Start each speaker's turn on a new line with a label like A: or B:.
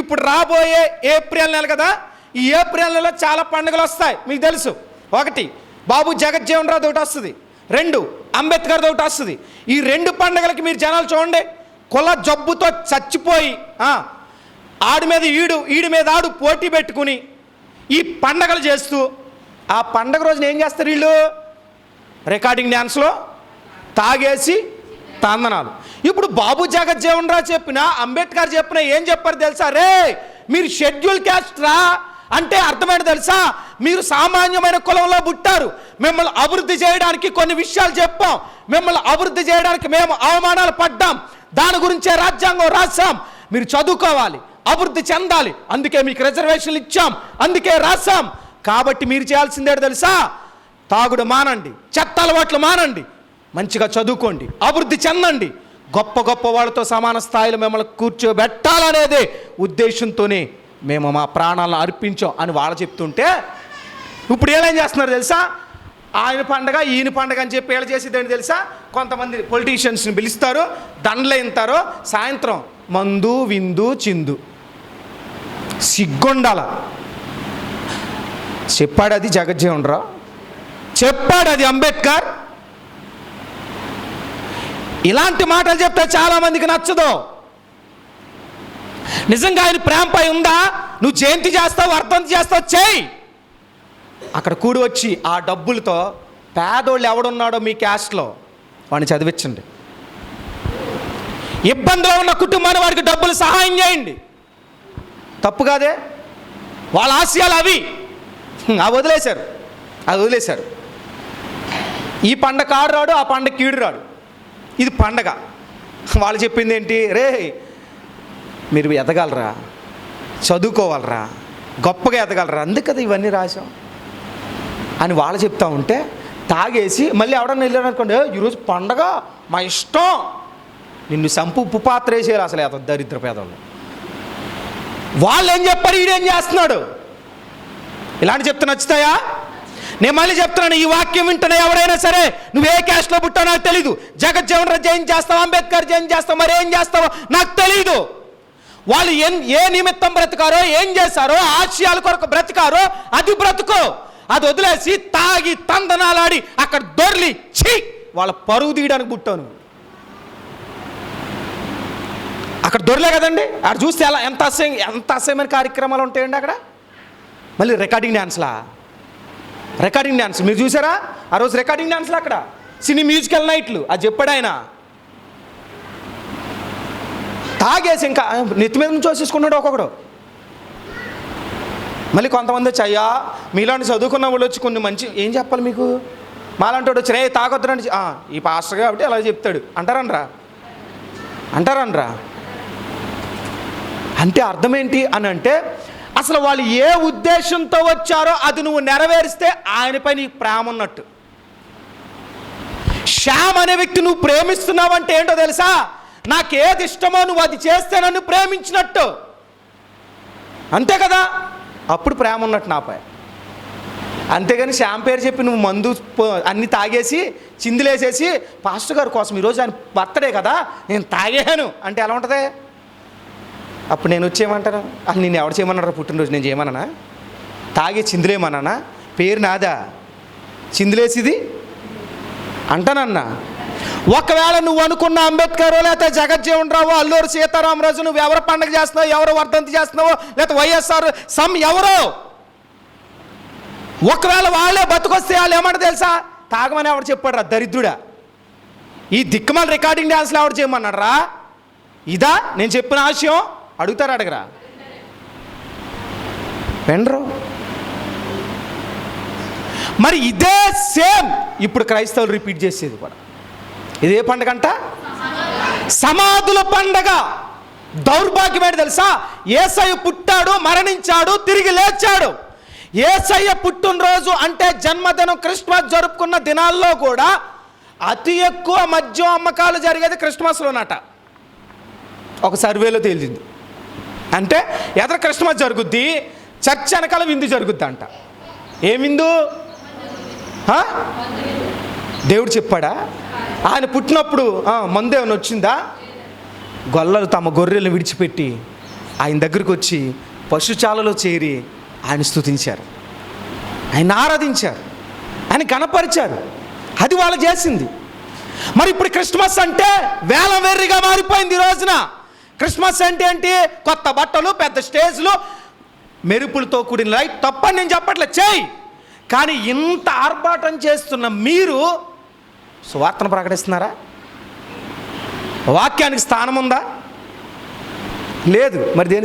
A: ఇప్పుడు రాబోయే ఏప్రిల్ నెల కదా? ఈ ఏప్రిల్ నెలలో చాలా పండుగలు వస్తాయి. మీకు తెలుసు. ఒకటి బాబు జగజ్జీవన్ రావు ఒకటి వస్తుంది. రెండు అంబేద్కర్ ఒకటి వస్తుంది. ఈ రెండు పండుగలకి మీరు జనాలు చూడండి. కుల జబ్బుతో చచ్చిపోయి ఆడి మీద ఈడు ఈడి మీద ఆడు పోటీ పెట్టుకుని ఈ పండగలు చేస్తూ ఆ పండగ రోజున ఏం చేస్తారు వీళ్ళు? రికార్డింగ్ డ్యాన్స్లో తాగేసి తందనాలు. ఇప్పుడు బాబు జగజ్జీవన్ రావు చెప్పిన అంబేద్కర్ చెప్పిన ఏం చెప్పారు తెలుసా? రే మీరు షెడ్యూల్ క్యాస్ట్ రా అంటే అర్థమైన తెలుసా? మీరు సామాన్యమైన కులంలో పుట్టారు. మిమ్మల్ని అభివృద్ధి చేయడానికి కొన్ని విషయాలు చెప్పాం. మిమ్మల్ని అభివృద్ధి చేయడానికి మేము అవమానాలు పడ్డాం. దాని గురించే రాజ్యాంగం రాసాం మీరు చదువుకోవాలి అభివృద్ధి చెందాలి. అందుకే మీకు రిజర్వేషన్లు ఇచ్చాం. అందుకే రాసాం కాబట్టి మీరు చేయాల్సిందే తెలుసా? తాగుడు మానండి చెత్త అలవాట్లు మానండి. మంచిగా చదువుకోండి అభివృద్ధి చెందండి. గొప్ప గొప్ప వాళ్ళతో సమాన స్థాయిలో మిమ్మల్ని కూర్చోబెట్టాలనేదే ఉద్దేశంతోనే మేము మా ప్రాణాలను అర్పించాం అని వాళ్ళు చెప్తుంటే ఇప్పుడు ఏమేం చేస్తున్నారు తెలుసా? ఆయన పండగ ఈయన పండగ అని చెప్పి వీళ్ళు చేసేదేంటి తెలుసా? కొంతమంది పొలిటీషియన్స్ని పిలుస్తారు దండలు ఇంతారో సాయంత్రం మందు విందు చిందు. సిగ్గుండాల. చెప్పాడు అది జగజ్జీవన్ రావు. చెప్పాడు అది అంబేద్కర్. ఇలాంటి మాటలు చెప్తే చాలామందికి నచ్చదు. నిజంగా ఆయన ప్రేమపై ఉందా? నువ్వు జయంతి చేస్తావు అర్థం చేస్తావు చేయి. అక్కడ కూడి వచ్చి ఆ డబ్బులతో పేదోళ్ళు ఎవడున్నాడో మీ క్యాస్ట్లో వాడిని చదివించండి. ఇబ్బందిలో ఉన్న కుటుంబాన్ని వాడికి డబ్బులు సహాయం చేయండి. తప్పు కాదే? వాళ్ళ ఆశయాలు అవి. అవి వదిలేశారు. అది వదిలేశారు. ఈ పండగ కాడు రాడు ఆ పండగ కీడు రాడు. ఇది పండగ. వాళ్ళు చెప్పింది ఏంటి? రే మీరు ఎదగలరా? చదువుకోవాలరా? గొప్పగా ఎదగలరా? అందుకే కదా ఇవన్నీ రాసాం అని వాళ్ళు చెప్తా ఉంటే తాగేసి మళ్ళీ ఎవడన్నా వెళ్ళాడు అనుకోండి ఈరోజు పండగ మా ఇష్టం. నిన్ను సంపు ఉప్పు పాత్ర వేసేయాలి అసలు అతను దరిద్ర పేదవాళ్ళు వాళ్ళు ఏం చెప్పారు? ఈడేం చేస్తున్నాడు? ఇలాంటి చెప్తే నచ్చుతాయా? నేను మళ్ళీ చెప్తున్నాను ఈ వాక్యం వింటున్నా ఎవరైనా సరే నువ్వు ఏ క్యాస్ట్లో పుట్టావు నాకు తెలీదు. జగజ్జీవన్ రెడ్డి ఏం చేస్తావు అంబేద్కర్ ఏం చేస్తావు మరి ఏం చేస్తావో నాకు తెలీదు. వాళ్ళు ఎన్ ఏ నిమిత్తం బ్రతికారో ఏం చేశారో ఆశయాల కొరకు బ్రతికారో అది బ్రతుకో. అది వదిలేసి తాగి తందనాలాడి అక్కడ దొర్లి ఛీ వాళ్ళ పరువు తీయడానికి పుట్టాను అక్కడ దొరలే కదండి? అక్కడ చూస్తే ఎలా ఎంత అసహ్యం ఎంత అసహ్యమైన కార్యక్రమాలు ఉంటాయండి అక్కడ? మళ్ళీ రికార్డింగ్ డ్యాన్స్లా రికార్డింగ్ డ్యాన్స్ మీరు చూసారా? ఆ రోజు రికార్డింగ్ డ్యాన్స్లు అక్కడ. సినీ మ్యూజికల్ నైట్లు అది చెప్పాడు ఆయన. తాగేసి ఇంకా నెత్తి మీద నుంచి వచ్చేసుకున్నాడు ఒక్కొక్కడు. మళ్ళీ కొంతమంది వచ్చి అయ్యా మీలాంటి చదువుకున్న వాళ్ళు వచ్చి కొన్ని మంచి ఏం చెప్పాలి మీకు? మాలాంటి వాడు వచ్చి రే తాగొద్దురండి ఈ పాస్టర్ కాబట్టి అలా చెప్తాడు. అంటారనరా? అంటారనరా? అంటే అర్థం ఏంటి అని అంటే అసలు వాళ్ళు ఏ ఉద్దేశంతో వచ్చారో అది నువ్వు నెరవేరిస్తే ఆయనపై నీకు ప్రేమ ఉన్నట్టు. శ్యామ్ అనే వ్యక్తి నువ్వు ప్రేమిస్తున్నావంటే ఏంటో తెలుసా? నాకు ఏది ఇష్టమో నువ్వు అది చేస్తే నన్ను ప్రేమించినట్టు. అంతే కదా? అప్పుడు ప్రేమ ఉన్నట్టు నాపై. అంతేగాని శ్యామ్ పేరు చెప్పి నువ్వు మందు అన్ని తాగేసి చిందులేసేసి పాస్టర్ గారి కోసం ఈరోజు ఆయన బర్త్డే కదా నేను తాగాను అంటే ఎలా ఉంటుంది? అప్పుడు నేను వచ్చేయమంటాను? అసలు నేను ఎవడు చేయమన్నారా పుట్టినరోజు? నేను చేయమన్నానా? తాగే చిందులేమన్నానా పేరు నాదా? చిందులేసిది? అంటానన్నా. ఒకవేళ నువ్వు అనుకున్న అంబేద్కర్ లేకపోతే జగజ్జీవన్ రావు అల్లూరు సీతారామరాజు నువ్వు ఎవరు పండగ చేస్తున్నావు ఎవరు వర్ధంతి చేస్తున్నావో లేకపోతే వైఎస్ఆర్ సమ్ ఎవరో? ఒకవేళ వాళ్ళే బతుకొస్తే వాళ్ళు ఏమంటారు తెలుసా? తాగమని ఎవడు చెప్పాడు రా? దరిద్రుడా. ఈ దిక్కుమల రికార్డింగ్ డ్యాన్స్లో ఎవడు చేయమన్నాడు రా? ఇదా నేను చెప్పిన ఆశయం? అడుగుతారు అడగరా? వెండరు మరి ఇదే సేమ్ ఇప్పుడు క్రైస్తవులు రిపీట్ చేసేది కూడా. ఇదే పండగ అంట? సమాధుల పండగ. దౌర్భాగ్యమేంటి తెలుసా? ఏసయ్య పుట్టాడు మరణించాడు తిరిగి లేచాడు. ఏసయ్య పుట్టినరోజు అంటే జన్మదినం క్రిస్మస్ జరుపుకున్న దినాల్లో కూడా అతి ఎక్కువ మద్యం అమ్మకాలు జరిగేది క్రిస్మస్లోనట. ఒక సర్వేలో తేలింది. అంటే ఎదర క్రిస్మస్ జరుగుద్ది? చర్చ్ వెనకాల విందు జరుగుద్ది అంట ఏ విందు? దేవుడు చెప్పాడా? ఆయన పుట్టినప్పుడు ఆ, మందు ఏమైనా వచ్చిందా? గొల్లలు తమ గొర్రెలను విడిచిపెట్టి ఆయన దగ్గరికి వచ్చి పశుచాలలో చేరి ఆయన స్తుతించారు. ఆయన ఆరాధించారు. ఆయన గణపరిచారు. అది వాళ్ళు చేసింది. మరి ఇప్పుడు క్రిస్మస్ అంటే వేల వెర్రిగా మారిపోయింది ఈ రోజున. క్రిస్మస్ అంటే ఏంటి? కొత్త బట్టలు పెద్ద స్టేజ్లు మెరుపులతో కూడిన లైట్ తప్పని నేను చెప్పట్లే. చేయి కానీ ఇంత ఆర్భాటం చేస్తున్న మీరు సువార్తను ప్రకటిస్తున్నారా? వాక్యానికి స్థానం ఉందా లేదు. మరి దేని